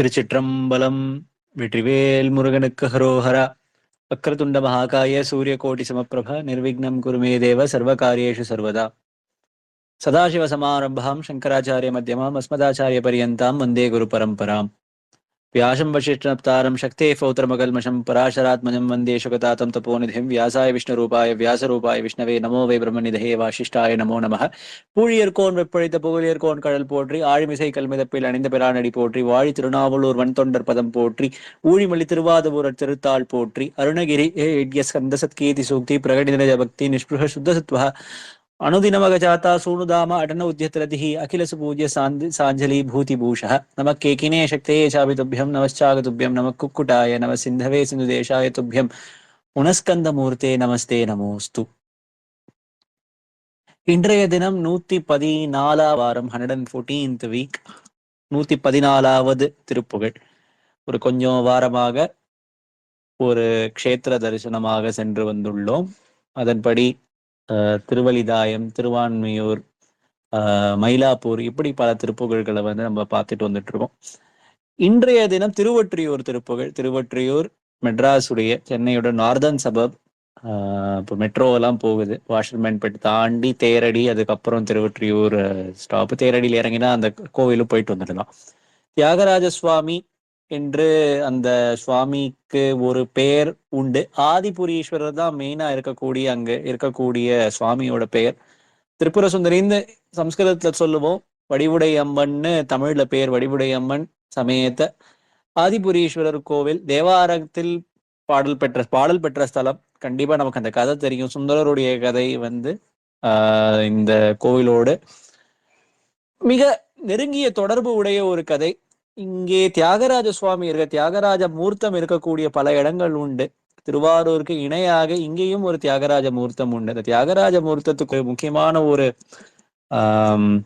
திருச்சிற்றம்பலம் வெற்றிவேல் முருகனுக்கு ஹரோஹரா. வக்ரதுண்ட மகாகாய சூரிய சூரியகோட்டி சமப்பிரப நிர்விக்னம் குருமே தேவ சர்வகாரியேஷு சர்வதா. சதாசிவ சதாசிவசமாரம்பாம் சங்கராச்சாரிய மத்தியமாம் அஸ்மதாச்சாரிய பரியந்தாம் வந்தே குரு பரம்பராம். व्यासं वशिष्ठनप्तारं शक्तेः पौत्रमकल्मषं पराशरात्मजं वन्दे शुकतातं तपोनिधिं व्यासाय विष्णुरूपाय व्यासरूपाय विष्णवे नमो वे ब्रह्मनिधये वासिष्ठाय नमो நமः பூழியர்கோன் வெப்பழித்த புகழியர்கோன் கடல் போற்றி ஆழிமிசை கல்மிதப்பில் அணிந்த பிரானடி போற்றி வாழி திருநாவலூர் வன்தொண்டர் பதம் போற்றி ஊழிமல்லி திருவாதபுரர் திருத்தாள் போற்றி அருணகிரி ஹே யஜ்ய ஸ்கந்த சத்கீதி சூக்தி பிரகடித பக்தி நிஷ்புருஷ சுத்த சத்வ அனுதினமக ஜாத்தா சூணுதாம அடன உத்தியத்திரதி அகிலசு பூஜ்ய சாந்தி சாஞ்சலி பூதிபூஷ நம கேக்கினே துபியம் சாபிதுபியம் நமச்சாகதுபியம் நம குக்குட்டாய நம சிந்தவே சிந்து தேசாய துபியம் உணஸ்கந்த மூர்த்தே நமஸ்தே நமோஸ்து. இன்றைய தினம் நூத்தி பதினாலா வாரம் ஹண்ட்ரட் அண்ட் ஃபோர்டீன்த் வீக். நூத்தி பதினாலாவது திருப்புகழ் ஒரு கொஞ்சம் வாரமாக ஒரு க்ஷேத்திர தரிசனமாக சென்று வந்துள்ளோம். அதன்படி திருவலிதாயம் திருவான்மையூர் மயிலாப்பூர் இப்படி பல திருப்புகழ்களை வந்து நம்ம பார்த்துட்டு வந்துட்டு இருக்கோம் இன்றைய தினம் திருவொற்றியூர் திருப்புகழ் திருவொற்றியூர் மெட்ராஸுடைய சென்னையோட நார்தன் சபப் இப்போ மெட்ரோ எல்லாம் போகுது. வாஷர்மேன்பேட் தாண்டி தேரடி அதுக்கப்புறம் திருவொற்றியூர் ஸ்டாப் தேரடியில் இறங்கினா அந்த கோவிலும் போயிட்டு வந்துடலாம். தியாகராஜ சுவாமி என்று அந்த சுவாமிக்கு ஒரு பெயர் உண்டு. ஆதிபுரீஸ்வரர் தான் மெயினா இருக்கக்கூடிய அங்க இருக்கக்கூடிய சுவாமியோட பெயர். திரிபுர சுந்தரின்னு சம்ஸ்கிருதத்துல சொல்லுவோம் வடிவுடை அம்மன்னு தமிழ்ல பெயர் வடிவுடை அம்மன் சமேத ஆதிபுரீஸ்வரர் கோவில் தேவாரத்தில் பாடல் பெற்ற பாடல் பெற்ற ஸ்தலம். கண்டிப்பா நமக்கு அந்த கதை தெரியும். சுந்தரருடைய கதை வந்து ஆஹ் இந்த கோவிலோடு மிக நெருங்கிய தொடர்பு உடைய ஒரு கதை. இங்கே தியாகராஜ சுவாமி இருக்க தியாகராஜ மூர்த்தம் இருக்கக்கூடிய பல இடங்கள் உண்டு. திருவாரூருக்கு இணையாக இங்கேயும் ஒரு தியாகராஜ மூர்த்தம் உண்டு. அந்த தியாகராஜ மூர்த்தத்துக்கு முக்கியமான ஒரு ஆஹ்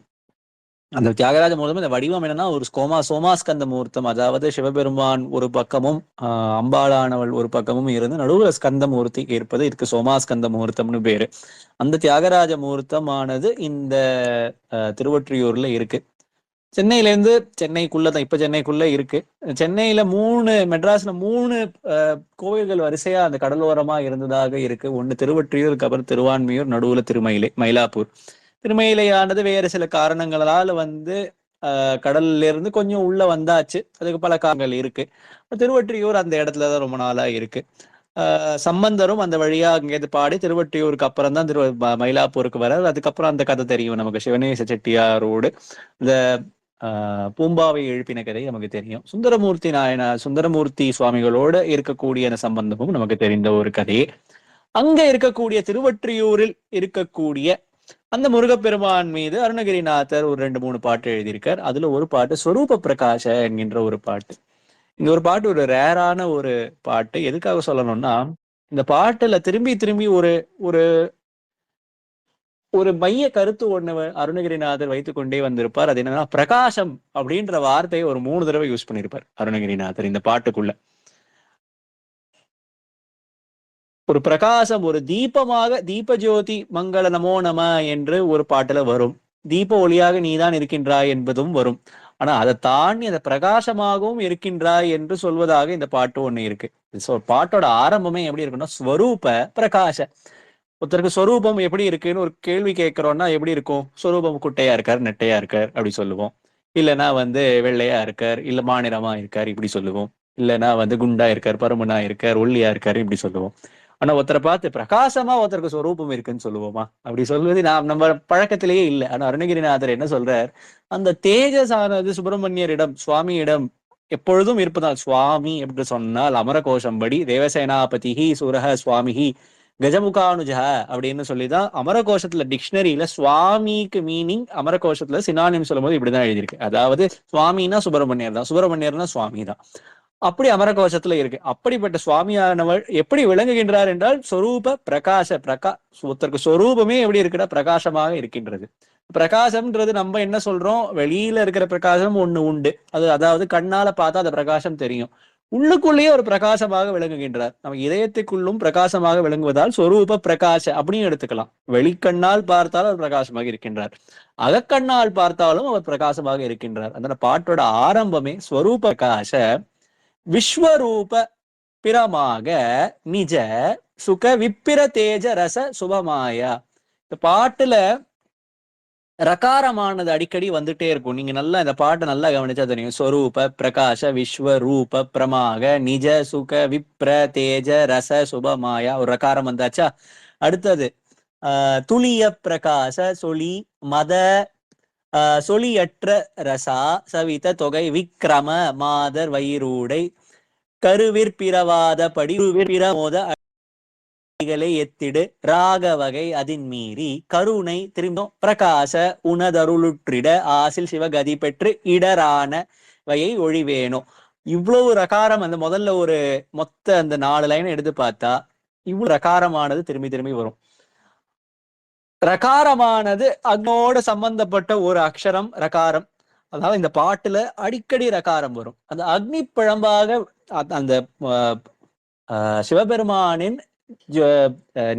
அந்த தியாகராஜ மூர்த்தம் இந்த வடிவம் என்னன்னா ஒரு சோமா சோமாஸ்கந்த மூர்த்தம். அதாவது சிவபெருமான் ஒரு பக்கமும் ஆஹ், அம்பாளானவள் ஒரு பக்கமும் இருந்து நடுவுல ஸ்கந்த மூர்த்தி இருப்பது. இதுக்கு சோமாஸ்கந்த மூர்த்தம்னு பேரு. அந்த தியாகராஜ மூர்த்தமானது இந்த திருவொற்றியூர்ல இருக்கு. சென்னையிலேருந்து சென்னைக்குள்ள தான் இப்போ சென்னைக்குள்ள இருக்கு. சென்னையில மூணு மெட்ராஸ்ல மூணு அஹ், கோவில்கள் வரிசையா அந்த கடலோரமா இருந்ததாக இருக்கு. ஒன்னு திருவற்றியூர் அப்புறம் திருவான்மையூர் நடுவுல திருமயிலை மயிலாப்பூர். திருமயிலையானது வேறு சில காரணங்களால வந்து கடல்ல இருந்து கொஞ்சம் உள்ள வந்தாச்சு. அதுக்கு பல காரணங்கள் இருக்கு. திருவற்றியூர் அந்த இடத்துல தான் ரொம்ப நாளா இருக்கு. அஹ், சம்பந்தரும் அந்த வழியா அங்கேருந்து பாடி திருவட்டியூருக்கு அப்புறம் தான் திரு ம- மயிலாப்பூருக்கு வர அதுக்கப்புறம் அந்த கதை தெரியும் நமக்கு. சிவனேச செட்டியாரோடு. இந்த பூம்பாவை எழுப்பின கதை நமக்கு தெரியும். சுந்தரமூர்த்தி நாயனா சுந்தரமூர்த்தி சுவாமிகளோட இருக்கக்கூடிய அந்த சம்பந்தமும் நமக்கு தெரிந்த ஒரு கதையே அங்க இருக்கக்கூடிய திருவற்றியூரில் இருக்கக்கூடிய அந்த முருகப்பெருமான் மீது அருணகிரிநாதர் ஒரு ரெண்டு மூணு பாட்டு எழுதியிருக்கார். அதுல ஒரு பாட்டு ஸ்வரூப பிரகாஷ என்கின்ற ஒரு பாட்டு. இந்த ஒரு பாட்டு ஒரு ரேரான ஒரு பாட்டு. எதுக்காக சொல்லணும்னா இந்த பாட்டுல திரும்பி திரும்பி ஒரு ஒரு ஒரு மைய கருத்து ஒண்ணு அருணகிரிநாதர் வைத்துக் கொண்டே வந்திருப்பார். அது என்னன்னா பிரகாசம் அப்படின்ற வார்த்தையை ஒரு மூணு தடவை யூஸ் பண்ணிருப்பார் அருணகிரிநாதர் இந்த பாட்டுக்குள்ள. ஒரு பிரகாசம் ஒரு தீபமாக தீப ஜோதி மங்கள நமோ நம என்று ஒரு பாட்டுல வரும். தீப ஒளியாக நீதான் இருக்கின்றாய் என்பதும் வரும். ஆனா அதை தாண்டி அந்த பிரகாசமாகவும் இருக்கின்றாய் என்று சொல்வதாக இந்த பாட்டு ஒண்ணு இருக்கு. பாட்டோட ஆரம்பமே எப்படி இருக்குன்னா ஸ்வரூப பிரகாச. ஒருத்தருக்கு ஸ்வரூபம் எப்படி இருக்குன்னு ஒரு கேள்வி கேட்கிறோம்னா எப்படி இருக்கும்? ஸ்வரூபம் குட்டையா இருக்கார் நெட்டையா இருக்கார் அப்படி சொல்லுவோம். இல்லைனா வந்து வெள்ளையா இருக்கார் இல்ல மாநிலமா இருக்கார் இப்படி சொல்லுவோம். இல்லைனா வந்து குண்டா இருக்கார் பருமனா இருக்கார் ஒல்லியா இருக்காரு இப்படி சொல்லுவோம். ஆனா ஒருத்தரை பார்த்து பிரகாசமா ஒருத்தருக்கு ஸ்வரூபம் இருக்குன்னு சொல்லுவோமா? அப்படி சொல்வது நாம் நம்ம பழக்கத்திலேயே இல்லை. ஆனா அருணகிரிநாதர் என்ன சொல்றார்? அந்த தேஜஸ் ஆனது சுப்பிரமணியரிடம் சுவாமியிடம் எப்பொழுதும் இருப்பதால் சுவாமி என்று சொன்னால் அமரகோஷம்படி தேவசேனாபதிஹி சுரக சுவாமிகி கஜமுகானுஜா அப்படின்னு சொல்லிதான் அமரகோஷத்துல டிக்ஷனரியில சுவாமிக்கு மீனிங் அமரகோஷத்துல சினானிம் சொல்லும்போது இப்படிதான் எழுதியிருக்கு. அதாவது சுவாமின்னா சுப்பிரமணியர் தான். சுப்பிரமணியர்னா சுவாமி தான். அப்படி அமரகோஷத்துல இருக்கு. அப்படிப்பட்ட சுவாமியானவர் எப்படி விளங்குகின்றார் என்றால் சொரூப பிரகாச பிரகா ஒருத்தருக்கு சொரூபமே எப்படி இருக்குன்னா பிரகாசமாக இருக்கின்றது. பிரகாசம்ன்றது நம்ம என்ன சொல்றோம்? வெளியில இருக்கிற பிரகாசம் ஒண்ணு உண்டு. அது அதாவது கண்ணால பார்த்தா அந்த பிரகாசம் தெரியும். உள்ளுக்குள்ளேயே ஒரு பிரகாசமாக விளங்குகின்றார். நம்ம இதயத்துக்குள்ளும் பிரகாசமாக விளங்குவதால் சொரூப பிரகாச அப்படின்னு எடுத்துக்கலாம். வெளிக்கண்ணால் பார்த்தால் அவர் பிரகாசமாக இருக்கின்றார். அகக்கண்ணால் பார்த்தாலும் அவர் பிரகாசமாக இருக்கின்றார். அந்த பாட்டோட ஆரம்பமே ஸ்வரூப பிரகாச விஸ்வரூப பிறமாக நிஜ சுக விப்பிர தேஜ ரச சுபமாயா. இந்த பாட்டுல ரகாரமானது அடிக்கடி வந்துட்டே இருக்கும். நீங்க நல்லா இந்த பாட்டை நல்லா கவனிச்சா தெரியும். ஸ்வரூப பிரகாச விஸ்வரூப பிரமாக நிஜ சுக விப்ர தேஜ ரச சுபமாயா ஒரு ரகாரம் வந்தாச்சா? அடுத்தது ஆஹ் துளிய பிரகாச சொலி மத ஆஹ் சொலியற்ற ரசா சவித தொகை விக்ரம மாதர் வயிறூடை கருவிற்பிரவாத படி பிரமோத எத்திடு ராக வகை அதின் மீறி கருணை திரும்பும். பிரகாச உணதருளுற்றிட ஆசில் சிவகதி பெற்று இடரான வகை ஒழிவேணும் இவ்வளவு ரகாரம் அந்த முதல்ல ஒரு மொத்த அந்த நாலு லைன் எடுத்து பார்த்தா இவ்வளவு ரகாரமானது திரும்பி திரும்பி வரும். ரகாரமானது அதனோட சம்பந்தப்பட்ட ஒரு அக்ஷரம் ரகாரம் அதாவது இந்த பாட்டுல அடிக்கடி ரகாரம் வரும். அந்த அக்னி பிழம்பாக அ- அந்த சிவபெருமானின்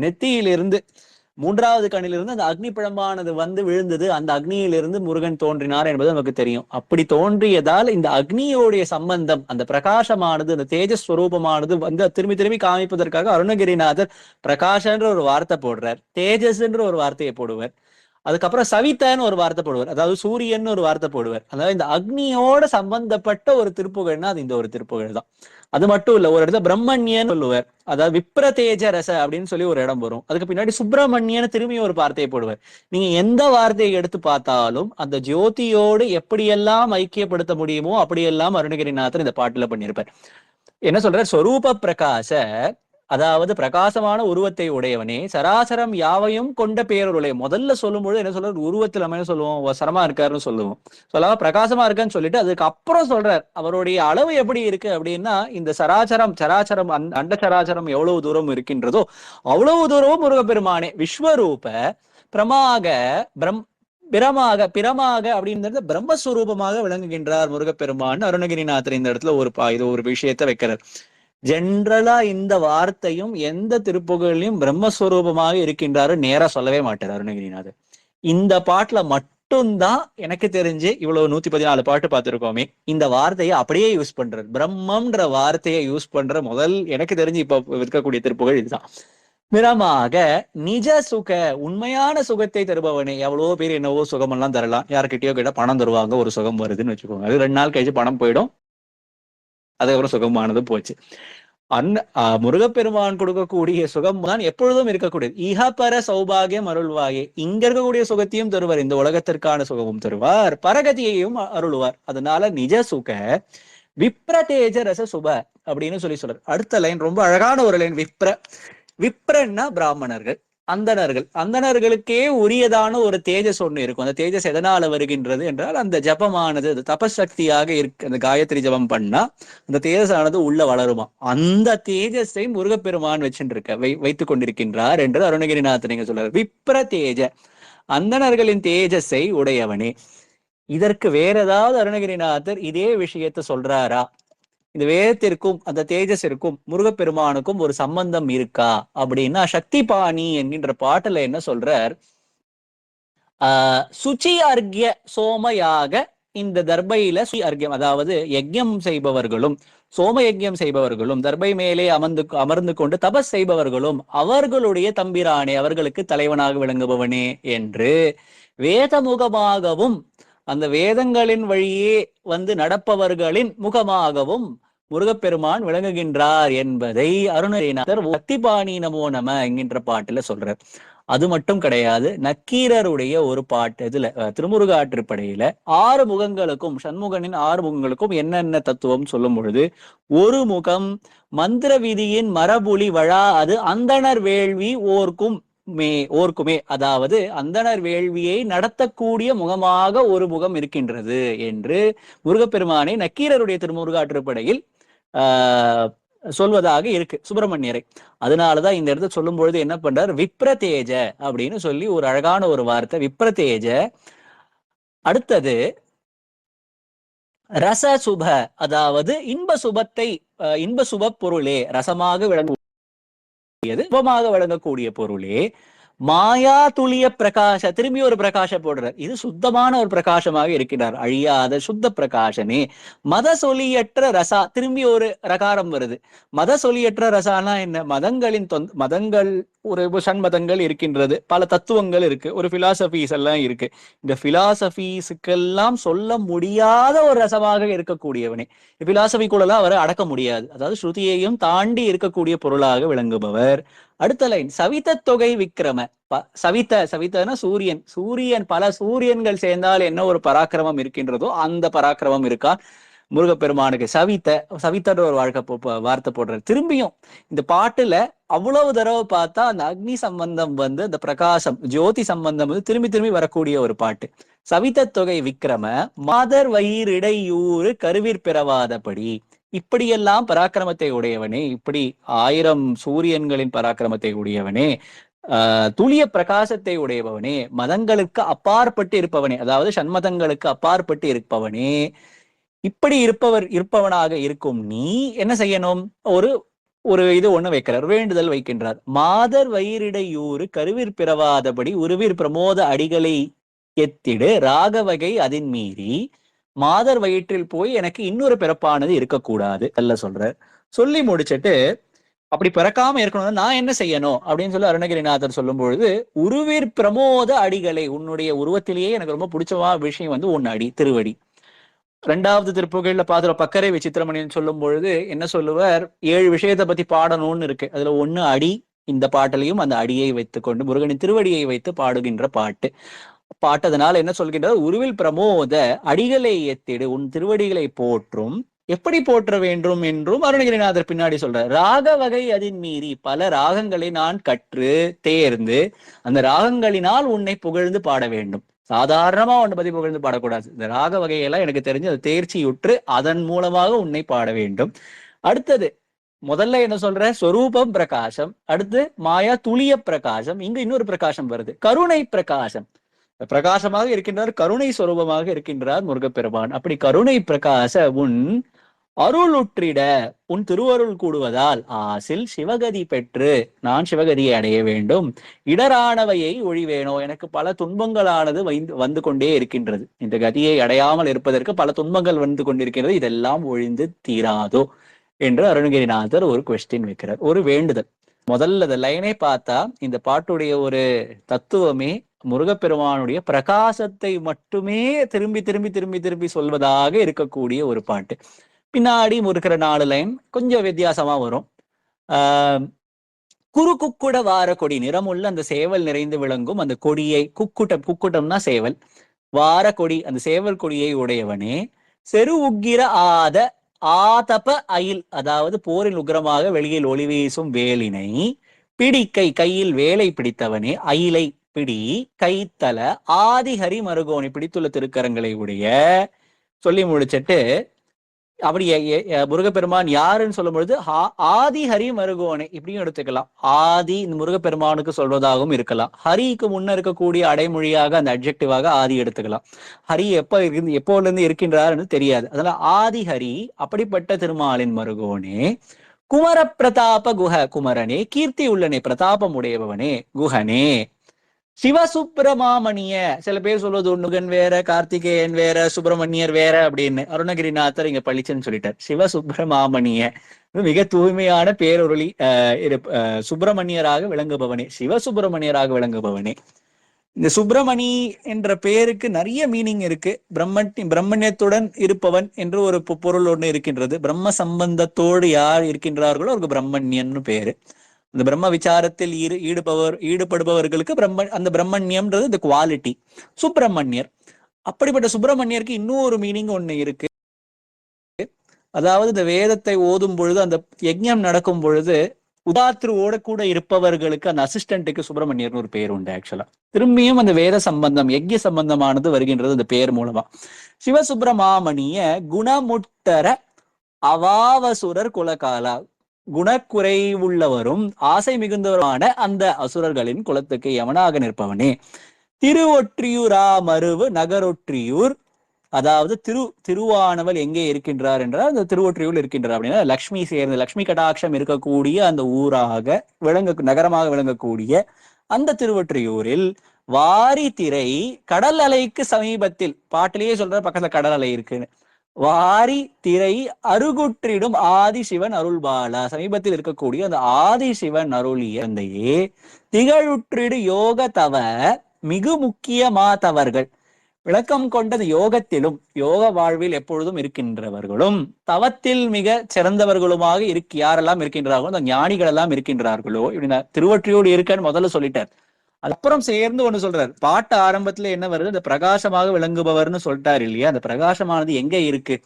நெத்தியிலிருந்து மூன்றாவது கண்ணிலிருந்து அந்த அக்னி பிழம்பானது வந்து விழுந்தது. அந்த அக்னியிலிருந்து முருகன் தோன்றினார் என்பது நமக்கு தெரியும். அப்படி தோன்றியதால் இந்த அக்னியோடைய சம்பந்தம் அந்த பிரகாசமானது அந்த தேஜஸ் ஸ்வரூபமானது வந்து திரும்பி திரும்பி காமிப்பதற்காக அருணகிரிநாதர் பிரகாஷன்ற ஒரு வார்த்தை போடுறார். தேஜஸ்ன்ற ஒரு வார்த்தையை போடுவார். அதுக்கப்புறம் சவிதான்னு ஒரு வார்த்தை போடுவார். அதாவது சூரியன் ஒரு வார்த்தை போடுவார். அதாவது இந்த அக்னியோட சம்பந்தப்பட்ட ஒரு திருப்புகழ்னா அது இந்த ஒரு திருப்புகழ் தான். அது மட்டும் இல்ல ஒரு இடத்துல பிரம்மண்யன்னு சொல்லுவார். அதாவது விப்ர தேஜ ரச அப்படின்னு சொல்லி ஒரு இடம் வரும். அதுக்கு பின்னாடி சுப்பிரமணியன்னு திரும்பி ஒரு வார்த்தையை போடுவார். நீங்க எந்த வார்த்தையை எடுத்து பார்த்தாலும் அந்த ஜோதியோடு எப்படியெல்லாம் ஐக்கியப்படுத்த முடியுமோ அப்படியெல்லாம் அருணகிரிநாதர் இந்த பாட்டுல பண்ணியிருப்பார். என்ன சொல்ற சொரூப பிரகாச அதாவது பிரகாசமான உருவத்தை உடையவனே சராசரம் யாவையும் கொண்ட பேரொருளை முதல்ல சொல்லும்பொழுது என்ன சொல்றாரு? உருவத்தில் அமைய சொல்லுவோம்? வசரமா இருக்காருன்னு சொல்லுவோம். சொல்லாம பிரகாசமா இருக்கான்னு சொல்லிட்டு அதுக்கு அப்புறம் சொல்றார் அவருடைய அளவு எப்படி இருக்கு அப்படின்னா இந்த சராசரம் சராசரம் அந்த அண்ட சராசரம் எவ்வளவு தூரம் இருக்கின்றதோ அவ்வளவு தூரமும் முருகப்பெருமானே விஸ்வரூப பிரமாக பிரம் பிரமாக பிரமாக அப்படின்றது பிரம்மஸ்வரூபமாக விளங்குகின்றார் முருகப்பெருமான் அருணகிரிநாதர் இந்த இடத்துல ஒரு பா- இது ஒரு விஷயத்தை வைக்கிறார். ஜென்ரலா இந்த வார்த்தையும் எந்த திருப்புகளையும் பிரம்மஸ்வரூபமாக இருக்கின்றாரு நேரா சொல்லவே மாட்டார் அருணகிரிநாதர். இந்த பாட்டுல மட்டும்தான் எனக்கு தெரிஞ்சு இவ்வளவு நூத்தி பதினாலு பாட்டு பார்த்திருக்கோமே இந்த வார்த்தையை அப்படியே யூஸ் பண்றாரு. பிரம்மம்ன்ற வார்த்தையை யூஸ் பண்ற முதல் எனக்கு தெரிஞ்சு இப்ப இருக்கக்கூடிய திருப்புகள் இதுதான். மிரமாக நிஜ சுக உண்மையான சுகத்தை தருபவனே. எவ்வளவோ பேர் என்னவோ சுகமெல்லாம் தரலாம். யார்கிட்டயோ கேட்டால் பணம் தருவாங்க ஒரு சுகம் வருதுன்னு வச்சுக்கோங்க. அது ரெண்டு நாள் கழிச்சு பணம் போயிடும். அதுக்கப்புறம் சுகமானது போச்சு. அன் முருகப்பெருமான் கொடுக்கக்கூடிய சுகம் தான் எப்பொழுதும் இருக்கக்கூடியது. இகப்பர சௌபாகியம் அருள்வாயே. இங்க இருக்கக்கூடிய சுகத்தையும் தருவார். இந்த உலகத்திற்கான சுகமும் தருவார். பரகதியையும் அருள்வார். அதனால நிஜ சுக விப்ர தேஜ ரச சுப அப்படின்னு சொல்லி சொல்றார். அடுத்த லைன் ரொம்ப அழகான ஒரு லைன் விப்ர விப்ரன்னா பிராமணர்கள். அந்தணர்கள். அந்தணர்களுக்கே உரியதான ஒரு தேஜஸ் ஒன்று இருக்கும். அந்த தேஜஸ் எதனால வருகின்றது என்றால் அந்த ஜபமானது அது தபசக்தியாக இருக்கு அந்த காயத்ரி ஜபம் பண்ணா அந்த தேஜஸானது உள்ள வளருமா? அந்த தேஜஸை முருகப்பெருமான் வச்சுருக்க வை வைத்துக் கொண்டிருக்கின்றார் என்று அருணகிரிநாத் நீங்க சொல்றாரு. விப்ர தேஜ. அந்தணர்களின் தேஜஸை உடையவனே. இதற்கு வேற ஏதாவது அருணகிரிநாதர் இதே விஷயத்தை சொல்றாரா? இந்த வேதத்திற்கும் அந்த தேஜஸிற்கும் முருகப்பெருமானுக்கும் ஒரு சம்பந்தம் இருக்கா? அப்படின்னா சக்தி பாணி என்கின்ற பாட்டுல என்ன சொல்றார்? ஆஹ் சுச்சி அர்க்ய சோமையாக இந்த தர்பையில சுய அர்க்கியம் அதாவது யஜ்யம் செய்பவர்களும் சோம யஜ்யம் செய்பவர்களும் தர்பை மேலே அமர்ந்து அமர்ந்து கொண்டு தபஸ் செய்பவர்களும் அவர்களுடைய தம்பிரானே அவர்களுக்கு தலைவனாக விளங்குபவனே என்று வேதமுகமாகவும் அந்த வேதங்களின் வழியே வந்து நடப்பவர்களின் முகமாகவும் முருகப்பெருமான் விளங்குகின்றார் என்பதை அருணகிரிநாதர் சக்திபாணி நமோ நம என்கின்ற பாட்டுல சொல்றார். அது மட்டும் கிடையாது நக்கீரருடைய ஒரு பாட்டு இதுல அஹ், திருமுருகாற்றுப்படையில ஆறு முகங்களுக்கும் சண்முகனின் ஆறு முகங்களுக்கும் என்னென்ன தத்துவம் சொல்லும் பொழுது ஒரு முகம் மந்திர விதியின் மரபுலி வழா அது அந்தணர் வேள்வி ஓர்க்கும் மே ஓர்க்குமே. அதாவது அந்தணர் வேள்வியை நடத்தக்கூடிய முகமாக ஒரு முகம் இருக்கின்றது என்று முருகப்பெருமானை நக்கீரருடைய திருமுருகாற்றுப்படையில் ஆஹ் சொல்வதாக இருக்கு சுப்பிரமணியரை. அதனாலதான் இந்த இடத்துல சொல்லும் பொழுது என்ன பண்றார்? விப்ரதேஜ அப்படின்னு சொல்லி ஒரு அழகான ஒரு வார்த்தை விப்ரதேஜ. அடுத்தது ரச சுப அதாவது இன்ப சுபத்தை அஹ், இன்ப சுப பொருளே ரசமாக விளங்கும் சுபமாக விளங்கக்கூடிய பொருளே மாயா துளிய பிரகாச திரும்பி ஒரு பிரகாச போடுறார். இது சுத்தமான ஒரு பிரகாசமாக இருக்கிறார் அழியாத சுத்த பிரகாசனே மத சொலியற்ற ரசா திரும்பி ஒரு ரகாரம் வருது. மத சொலியற்ற ரசானா என்ன? மதங்களின் தொந்த மதங்கள் ஒரு சண்மதங்கள் இருக்கின்றது. பல தத்துவங்கள் இருக்கு. ஒரு பிலாசபிஸ் எல்லாம் இருக்கு. இந்த பிலாசபிஸுக்கெல்லாம் சொல்ல முடியாத ஒரு ரசமாக இருக்கக்கூடியவனே. பிலாசபிக்குள்ளெல்லாம் அவரை அடக்க முடியாது. அதாவது ஸ்ருதியையும் தாண்டி இருக்கக்கூடிய பொருளாக விளங்குபவர். அடுத்த லைன் சவித தொகை விக்ரம ப- சவித சவிதனா சூரியன். சூரியன் பல சூரியன்கள் சேர்ந்தால் என்ன ஒரு பராக்கிரமம் இருக்கின்றதோ அந்த பராக்கிரமம் இருக்கா? முருகப்பெருமானுக்கு சவித்த சவித்தன்ற ஒரு வாழ்க்கை வார்த்தை போடுறாரு. திரும்பியும் இந்த பாட்டுல அவ்வளவு தடவை பார்த்தா அந்த அக்னி சம்பந்தம் வந்து அந்த பிரகாசம் ஜோதி சம்பந்தம் வந்து திரும்பி திரும்பி வரக்கூடிய ஒரு பாட்டு. சவித தொகை விக்ரம மாதர் வயிறிடையூறு கருவிற் பிறவாதபடி. இப்படியெல்லாம் பராக்கிரமத்தை உடையவனே இப்படி ஆயிரம் சூரியன்களின் பராக்கிரமத்தை உடையவனே ஆஹ் துளிய பிரகாசத்தை உடையவனே மதங்களுக்கு அப்பாற்பட்டு இருப்பவனே அதாவது சண்மதங்களுக்கு அப்பாற்பட்டு இருப்பவனே இப்படி இருப்பவர் இருப்பவனாக இருக்கும் நீ என்ன செய்யணும்? ஒரு ஒரு இது ஒண்ணு வைக்கிறார் வேண்டுதல் வைக்கின்றார். மாதர் வயிறிடையூறு கருவிற் பிறவாதபடி உருவிற் பிரமோத அடிகளை எத்திடு ராகவகை அதின் மீறி மாதர் வயிற்றில் போய் எனக்கு இன்னொரு பிறப்பானது இருக்கக்கூடாது அல்ல சொல்ற. சொல்லி முடிச்சிட்டு அப்படி பிறக்காம இருக்கணும்னா நான் என்ன செய்யணும்? அப்படின்னு சொல்லி அருணகிரிநாதர் சொல்லும் பொழுது உருவிற் பிரமோத அடிகளை உன்னுடைய உருவத்திலேயே எனக்கு ரொம்ப பிடிச்சவா விஷயம் வந்து உன் அடி திருவடி. ரெண்டாவது திருப்புகழ்ல பாத்துற பக்கரை விசித்திரமணின்னு சொல்லும் பொழுது என்ன சொல்லுவார்? ஏழு விஷயத்தை பத்தி பாடணும்னு இருக்கு. அதுல ஒண்ணு அடி இந்த பாட்டிலையும் அந்த அடியை வைத்துக்கொண்டு முருகனின் திருவடியை வைத்து பாடுகின்ற பாட்டு. பாட்டதனால் என்ன சொல்கின்றது உருவில் பிரமோத அடிகளை ஏத்திடு உன் திருவடிகளை போற்றும். எப்படி போற்ற வேண்டும் என்றும் அருணகிரிநாதர் பின்னாடி சொல்றார். ராக வகை அதின் மீறி பல ராகங்களை நான் கற்று தேர்ந்து அந்த ராகங்களினால் உன்னை புகழ்ந்து பாட வேண்டும். சாதாரணமா உன்னை பத்தி புகழ்ந்து பாடக்கூடாது. இந்த ராக வகையெல்லாம் எனக்கு தெரிஞ்சு அதை தேர்ச்சியுற்று அதன் மூலமாக உன்னை பாட வேண்டும். அடுத்தது முதல்ல என்ன சொல்ற? ஸ்வரூபம் பிரகாசம். அடுத்து மாயா துளிய பிரகாசம். இங்க இன்னொரு பிரகாசம் வருது. கருணை பிரகாசம். பிரகாசமாக இருக்கின்றார் கருணை சுரூபமாக இருக்கின்றார் முருகப்பெருமான். அப்படி கருணை பிரகாச உன் அருளுற்றிட உன் திருவருள் கூடுவதால் ஆசில் சிவகதி பெற்று நான் சிவகதியை அடைய வேண்டும். இடரானவையை ஒழிவேனோ? எனக்கு பல துன்பங்களானது வைந்து வந்து கொண்டே இருக்கின்றது. இந்த கதியை அடையாமல் இருப்பதற்கு பல துன்பங்கள் வந்து கொண்டிருக்கிறது இதெல்லாம் ஒழிந்து தீராதோ? என்று அருணகிரிநாதர் ஒரு கொஸ்டின் வைக்கிறார். ஒரு வேண்டுதல். முதல்ல இந்த லைனே பார்த்தா இந்த பாட்டுடைய ஒரு தத்துவமே முருகப்பெருமானுடைய பிரகாசத்தை மட்டுமே திரும்பி திரும்பி திரும்பி திரும்பி சொல்வதாக இருக்கக்கூடிய ஒரு பாட்டு. பின்னாடி முருகிற நாலு லைன் கொஞ்சம் வித்தியாசமா வரும். ஆஹ் குறு குக்குட வார கொடி நிறமுள்ள அந்த சேவல் நிறைந்து விளங்கும் அந்த கொடியை குக்குட்டம் குக்குட்டம்னா சேவல். வார கொடி அந்த சேவல் கொடியை உடையவனே. செரு உக்கிர ஆத ஆதப அயில் அதாவது போரில் உக்கிரமாக வெளியில் ஒளி வீசும் வேலினை. பிடிக்கை கையில் வேலை பிடித்தவனே. அயிலை பிடி கைத்தல ஆதிஹரி மருகோனி பிடித்துள்ள திருக்கரங்களை உடைய சொல்லி முடிச்சிட்டு அப்படி முருகப்பெருமான் யாருன்னு சொல்லும் பொழுது ஆதி ஹரி மருகோனை இப்படியும் எடுத்துக்கலாம். ஆதி இந்த முருகப்பெருமானுக்கு சொல்வதாகவும் இருக்கலாம். ஹரிக்கு முன்ன இருக்கக்கூடிய அடைமொழியாக அந்த அப்ஜெக்டிவாக ஆதி எடுத்துக்கலாம். ஹரி எப்ப இருந்து எப்போல இருந்து இருக்கின்றார்னு தெரியாது. அதனால ஆதி ஹரி அப்படிப்பட்ட திருமாலின் மருகோனே குமர பிரதாப குஹ குமரனே கீர்த்தி உள்ளனே பிரதாபம் உடையவனே குஹனே சிவசுப்பிரமாமணிய சில பேர் சொல்வது ஒண்ணுகன் வேற கார்த்திகேயன் வேற சுப்பிரமணியர் வேற அப்படின்னு அருணகிரிநாதர் இங்க பளிச்சுன்னு சொல்லிட்டார். சிவசுப்பிரமாமணிய. மிக தூய்மையான பேரொருளி அஹ், இரு- அஹ், சுப்பிரமணியராக விளங்குபவனே. சிவசுப்பிரமணியராக விளங்குபவனே. இந்த சுப்பிரமணி என்ற பெயருக்கு நிறைய மீனிங் இருக்கு. பிரம்மன் பிரம்மண்யத்துடன் இருப்பவன் என்று ஒரு பொருள் ஒண்ணு இருக்கின்றது. பிரம்ம சம்பந்தத்தோடு யார் இருக்கின்றார்களோ அவருக்கு பிரம்மண்யன்னு பேரு. இந்த பிரம்ம விசாரத்தில் ஈடு ஈடுபவர் ஈடுபடுபவர்களுக்கு பிரம்ம அந்த பிரம்மண்யம்ன்றது இந்த குவாலிட்டி சுப்பிரமணியர். அப்படிப்பட்ட சுப்பிரமணியருக்கு ஒரு மீனிங் ஒண்ணு இருக்கு. அதாவது இந்த வேதத்தை ஓதும் பொழுது அந்த யஜ்யம் நடக்கும் பொழுது உதாத்ருவோட கூட இருப்பவர்களுக்கு அந்த அசிஸ்டன்ட்டுக்கு சுப்பிரமணியர்னு ஒரு பேர் உண்டு ஆக்சுவலா திரும்பியும் அந்த வேத சம்பந்தம் யஜ்ய சம்பந்தமானது வருகின்றது அந்த பேர் மூலமா. சிவசுப்பிரமாமணிய குணமுட்டர அவாவசுரர் குலகாலா. குணக்குறைவுள்ளவரும் ஆசை மிகுந்தவருமான அந்த அசுரர்களின் குலத்துக்கு யமனாக நிற்பவனே. திருவொற்றியூரா மருவு நகரொற்றியூர். அதாவது திரு திருவானவல் எங்கே இருக்கின்றார் என்றால் அந்த திருவொற்றியூர் இருக்கின்றார் அப்படின்னா லக்ஷ்மி சேர்ந்த லக்ஷ்மி கடாட்சம் இருக்கக்கூடிய அந்த ஊராக விளங்க நகரமாக விளங்கக்கூடிய அந்த திருவொற்றியூரில் வாரி திரை கடல் அலைக்கு சமீபத்தில் பாட்டிலேயே சொல்ற பக்கத்துல கடல் அலை இருக்குன்னு. வாரி திரை அருகுற்றிடும் ஆதிசிவன் அருள்பாலா. சமீபத்தில் இருக்கக்கூடிய அந்த ஆதிசிவன் அருளிய அந்தையே திகழுற்றிடு யோக தவ மிகு முக்கியமா தவர்கள் விளக்கம் கொண்டது யோகத்திலும் யோக வாழ்வில் எப்பொழுதும் இருக்கின்றவர்களும் தவத்தில் மிக சிறந்தவர்களுமாக இருக்கு யாரெல்லாம் இருக்கின்றார்களோ அந்த ஞானிகள் எல்லாம் இருக்கின்றார்களோ இப்படி திருவற்றியோடு இருக்கன்னு முதல்ல சொல்லிட்டார் அப்புறம் சேர்ந்து ஒண்ணு சொல்றாரு. பாட்டு ஆரம்பத்துல என்ன வருது? அந்த பிரகாசமாக விளங்குபவர்னு சொல்லிட்டாரு இல்லையா? அந்த பிரகாசமானது எங்க இருக்கு?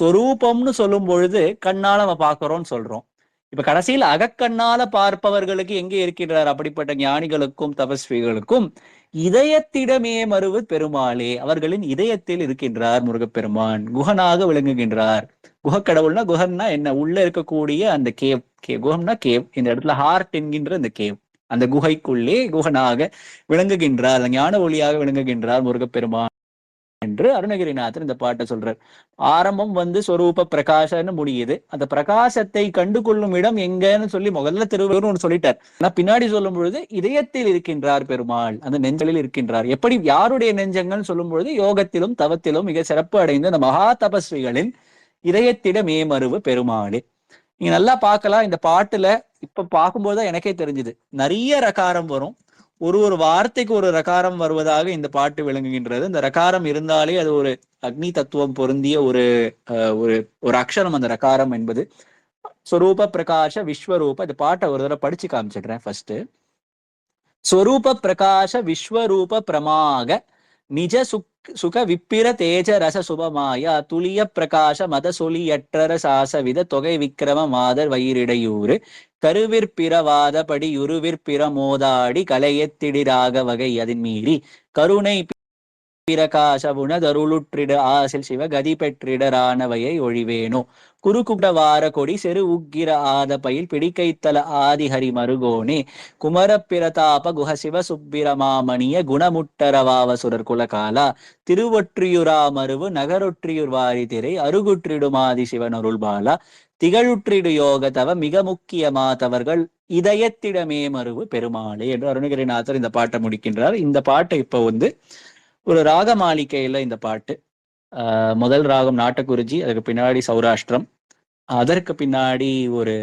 சொரூபம்னு சொல்லும் பொழுது கண்ணால நம்ம பாக்குறோம்னு சொல்றோம். இப்ப கடைசியில் அகக்கண்ணால பார்ப்பவர்களுக்கு எங்கே இருக்கின்றார் அப்படிப்பட்ட ஞானிகளுக்கும் தபஸ்விகளுக்கும் இதயத்திடமே மறுவு பெருமாளே. அவர்களின் இதயத்தில் இருக்கின்றார் முருகப்பெருமான். குகனாக விளங்குகின்றார். குகக்கடவுள்னா குஹன்னா என்ன? உள்ள இருக்கக்கூடிய அந்த கேவ் கே குஹம்னா கேவ். இந்த இடத்துல ஹார்ட் என்கின்ற அந்த கேவ். அந்த குகைக்குள்ளே குகனாக விளங்குகின்றார் ஞான ஒளியாக விளங்குகின்றார் முருகப்பெருமான் என்று அருணகிரிநாதர் இந்த பாட்டை சொல்றார். ஆரம்பம் வந்து ஸ்வரூப பிரகாசன்னு முடியுது. அந்த பிரகாசத்தை கண்டு கொள்ளும் இடம் எங்கன்னு சொல்லி முதல்ல திருவள்ளுவர் ஒன்று சொல்லிட்டார். ஆனா பின்னாடி சொல்லும் பொழுது இதயத்தில் இருக்கின்றார் பெருமாள் அந்த நெஞ்சலில் இருக்கின்றார். எப்படி யாருடைய நெஞ்சங்கள்னு சொல்லும் பொழுது யோகத்திலும் தவத்திலும் மிக சிறப்பு அடைந்த அந்த மகா தபஸ்விகளின் இதயத்திட மேமருவு பெருமாளே. நீங்க நல்லா பார்க்கலாம். இந்த பாட்டுல இப்ப பார்க்கும்போது எனக்கே தெரிஞ்சுது. நிறைய ரகாரம் வரும். ஒரு ஒரு வார்த்தைக்கு ஒரு ரகாரம் வருவதாக இந்த பாட்டு விளங்குகின்றது. இந்த ரகாரம் இருந்தாலே அது ஒரு அக்னி தத்துவம் பொருந்திய ஒரு ஒரு ஒரு அக்ஷரம் அந்த ரகாரம் என்பது. ஸ்வரூப பிரகாஷ விஸ்வரூப இந்த பாட்டை ஒரு தடவை படிச்சு காமிச்சிடுறேன் ஃபர்ஸ்ட் ஸ்வரூப பிரகாஷ விஸ்வரூப பிரமாக நிஜ சுக் சுக விப்பிர தேஜ ரச சுபமாயா துளிய பிரகாச மத சொலியற்றர சாசவித தொகை விக்கிரம மாதர் வயிறிடையூறு கருவிற்பிறவாதபடி யுருவிற்பிற மோதாடி கலையத்திடிராக வகை அதன் மீறி கருணை பிரகாசபுணதருளுற்றிட ஆசில் சிவ கதி பெற்றிடரானவையை ஒழிவேனோ? குறுக்குட வார கொடி செரு உக்கிர ஆத பயில் பிடிக்கைத்தல ஆதிஹரி மருகோனே? குமர பிரதாப குஹ சிவ சுப்பிரமாமணிய குணமுட்டரவாவசுரர் குலகாலா? திருவொற்றியுரா மருவு நகரொற்றியுர் வாரி திரை அருகுற்றிடுமாதி சிவன் அருள்பாலா திகழுற்றிடு யோக தவ மிக முக்கியமாதவர்கள் இதயத்திடமே மருவு பெருமாளே என்று அருணகிரிநாதர் இந்த பாட்டை முடிக்கின்றார். இந்த பாட்டை இப்ப வந்து ஒரு ராக மாளிகையில இந்த பாட்டு. ஆஹ் முதல் ராகம் நாட்டக்குறிஞ்சி அதுக்கு பின்னாடி சௌராஷ்டிரம். அதற்கு பின்னாடி ஒரு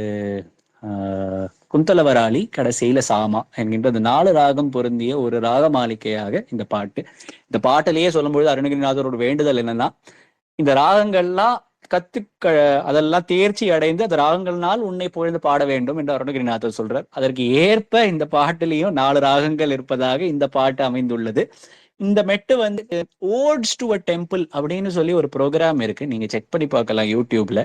ஆஹ் குந்தலவராளி கடைசியில சாமா என்கின்ற அந்த நாலு ராகம் பொருந்திய ஒரு ராக மாளிகையாக இந்த பாட்டு. இந்த பாட்டிலேயே சொல்லும்பொழுது அருணகிரிநாதரோட வேண்டுதல் என்னன்னா இந்த ராகங்கள்லாம் கத்துக்க அதெல்லாம் தேர்ச்சி அடைந்து அந்த ராகங்கள்னால் உன்னை புகழ்ந்து பாட வேண்டும் என்று அருணகிரிநாதர் சொல்றார். அதற்கு ஏற்ப இந்த பாட்டிலையும் நாலு ராகங்கள் இருப்பதாக இந்த பாட்டு அமைந்துள்ளது. இந்த மெட்டு வந்து ஓட்ஸ் டு அ டெம்பிள் அப்படின்னு சொல்லி ஒரு ப்ரோக்ராம் இருக்கு. நீங்க செக் பண்ணி பார்க்கலாம் யூடியூப்ல.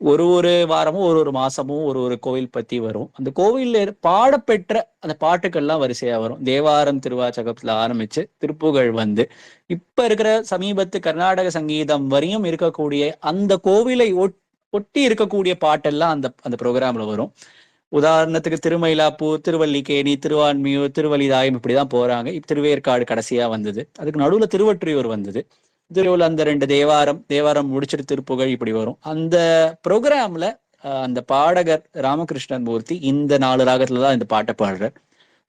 ஒரு ஒரு வாரமும் ஒரு ஒரு மாசமும் ஒரு ஒரு கோவில் பத்தி வரும். அந்த கோவில்ல பாடப்பெற்ற அந்த பாட்டுக்கள்லாம் வரிசையா வரும். தேவாரம் திருவாச்சகத்துல ஆரம்பிச்சு திருப்புகழ் வந்து இப்ப இருக்கிற சமீபத்து கர்நாடக சங்கீதம் வரையும் இருக்கக்கூடிய அந்த கோவிலை ஒட்டி இருக்கக்கூடிய பாட்டெல்லாம் அந்த அந்த ப்ரோக்ராம்ல வரும். உதாரணத்துக்கு திருமயிலாப்பூர் திருவல்லிக்கேணி திருவான்மியூர் திருவள்ளிதாயம் இப்படிதான் போறாங்க. திருவேற்காடு கடைசியா வந்தது. அதுக்கு நடுவுல திருவற்றியூர் வந்தது. திருவள்ள அந்த ரெண்டு தேவாரம் தேவாரம் முடிச்சிட்டு திருப்புகழ் இப்படி வரும். அந்த ப்ரோக்ராம்ல அந்த பாடகர் ராமகிருஷ்ணன் மூர்த்தி இந்த நாலு ராகத்துல தான் இந்த பாட்டை பாடுறார்.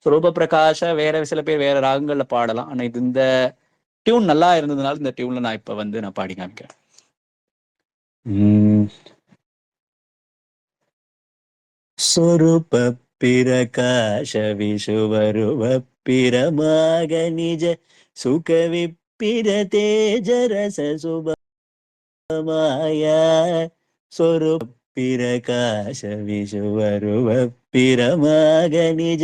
ரூப பிரகாஷ வேற சில பேர் வேற ராகங்கள்ல பாடலாம். ஆனா இது இந்த டியூன் நல்லா இருந்ததுனால இந்த டியூன்ல நான் இப்ப வந்து நான் பாடி காமிக்கிறேன். ಸ್ವರೂಪ ಪಿರಕಾಶ ವಿಶುವರುವ ಪಿರಮಾಗ ನಿಜ ಸುಖವಿಪ್ಪಿರ ತೇಜ ರಸ ಸುಭ ಮಾಯ ಸ್ವರೂಪ ಪಿರಕಾಶ ವಿಶುವರುವ ಪಿರಮಾಗ ನಿಜ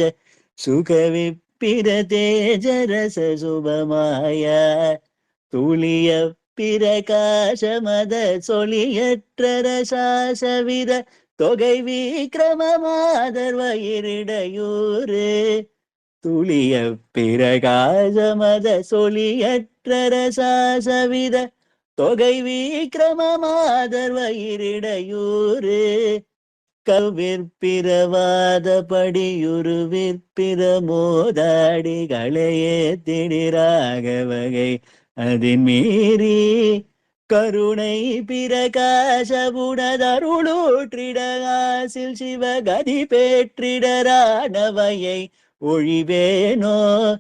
ಸುಖವಿಪ್ಪಿರ ತೇಜ ರಸ ಶುಭ ಮಾಯ ತುಳಿಯ பிரகாச மத சொலியற்ற ரசாசவித தொகை விக்கிரமமாதர்வயிரிடையூரு துளிய பிரகாசமத சொலியற்றரசாசவித தொகை விக்கிரமமாதர் வயிரிடையூறு கவ்விற்பிறவாத படியுருவிற்பிற மோதாடிகளையே திடிராக வகை. அதின் மீறி கருணை பிரகாசபுணதருளூற்றிடாசில் சிவகதி பேற்றிடரானவையை ஒழிவேனோ?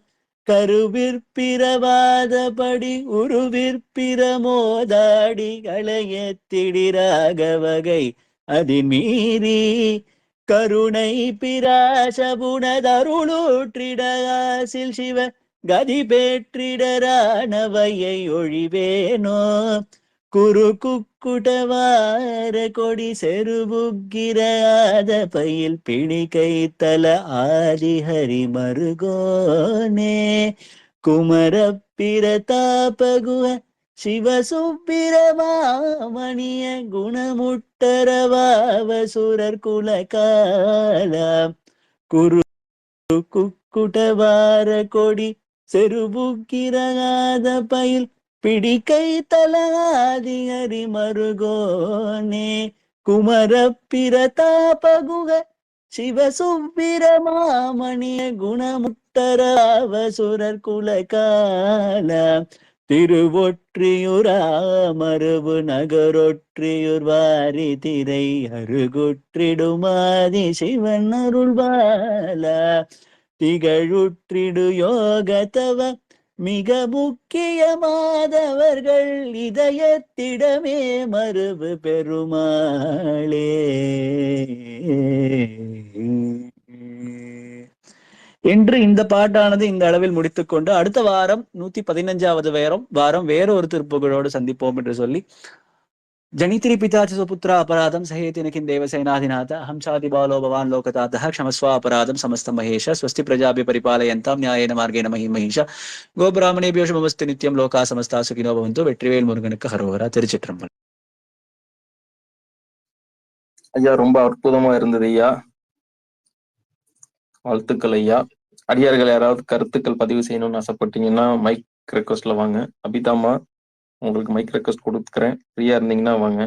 கருவிற்பிரவாதபடி உருவிற்பிரமோதாடி களையத்திடிராக வகை அதின் மீறி கருணை பிராசபுணதருளூற்றிடகாசில் சிவ கதி பேற்றிடரானவையை ஒழிவேனோ? குரு குக்குடவார கொடி செருபுக்கிராத பயில் பிணிகை தல ஆதிஹரி மருகோனே. குமர பிரதாபகுவ சிவசுப்பிரமாமணிய குணமுட்டரவாவசுரர் குலகால. குரு குக்குடவார கொடி செருபுக்கிராத பயில் பிடிக்கை தலாதிகரி மருகோனே குமர பிரதாபகுக சிவசுப்பிரமாமணிய குணமுட்டராவசுரர் குலகால. திருவொற்றியுராமருவு நகரொற்றியுர் வாரி திரை அருகுற்றிடுமாதி சிவன் அருள்வாலா திகழுற்றிடு யோகத்தவ மிக முக்கியமாதவர்கள் இதயத்திடமே மறுவு பெருமாளே என்று இந்த பாட்டானது இந்த அளவில் முடித்துக்கொண்டு அடுத்த வாரம் நூத்தி பதினஞ்சாவது வாரம் வாரம் வேற ஒரு திருப்புகளோடு சந்திப்போம் என்று சொல்லி ஜனித்திரி பிதாச்ச சுபுத்திர அபராதம் சஹேதி கிம் தேவசேனாதிநாத அஹம் சாதி பாலோ பவான் லோகதாத க்ஷமஸ்வ அபராதம் சமஸ்தம் மகேஷ ஸ்வஸ்தி பிரஜாபி பரிபாலயந்தாம் நியாயேன மார்கேண மஹி மகிஷ கோபிராமணேபியோ சுமஸ்து நித்யம் லோகா சமஸ்தா சுகினோ பவந்து வெற்றிவேல் முருகனுக்கு ஹரோஹரா திருச்சிற்றம்பலம் ஐயா ரொம்ப அற்புதமா இருந்தது ஐயா வாழ்த்துக்கள் ஐயா அடியார்கள் யாராவது கருத்துக்கள் பதிவு செய்யணும்னு ஆசைப்பட்டீங்கன்னா மைக் ரெக்வஸ்ட்ல வாங்க அபிதாமா உங்களுக்கு மைக் ரெக்வஸ்ட் கொடுக்குறேன். ஃப்ரீயா இருந்தீங்கன்னா வாங்க.